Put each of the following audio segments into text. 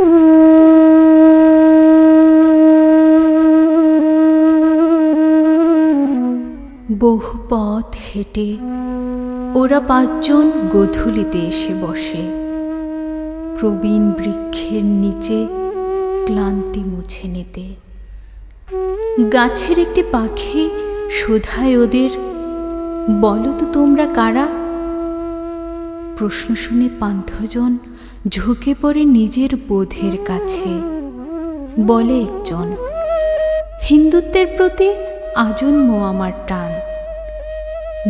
বহু পথ হেঁটে ওরা পাঁচজন গোধূলিতে এসে বসে। প্রবীণ বৃক্ষের নিচে ক্লান্তি মুছে নিতে। গাছের একটি পাখি শোধায় ওদের, বলো তো তোমরা কারা? প্রশ্ন শুনে পান্থজন ঝুঁকে পড়ে নিজের বোধের কাছে। বলে একজন। হিন্দুত্বের প্রতি আজন্ম আমার টান।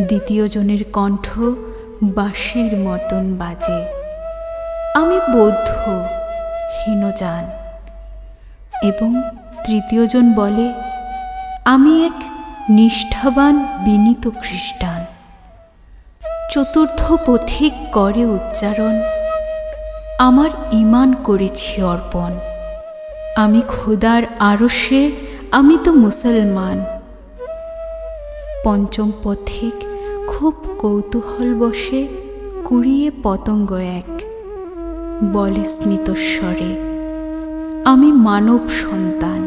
দ্বিতীয় জনের কণ্ঠ বাঁশির মতন বাজে। আমি বৌদ্ধ, হীনযান। এবং তৃতীয়জন বলে, আমি এক নিষ্ঠাবান বিনীত খ্রিস্টান। চতুর্থ পথিক করে উচ্চারণ আমার ইমান করেছি অর্পণ। আমি খোদার আরশে, আমি তো মুসলমান। পঞ্চম পথিক খুব কৌতূহল বসে কুড়িয়ে পতঙ্গ এক। বলে স্মিতস্বরে, আমি মানব সন্তান।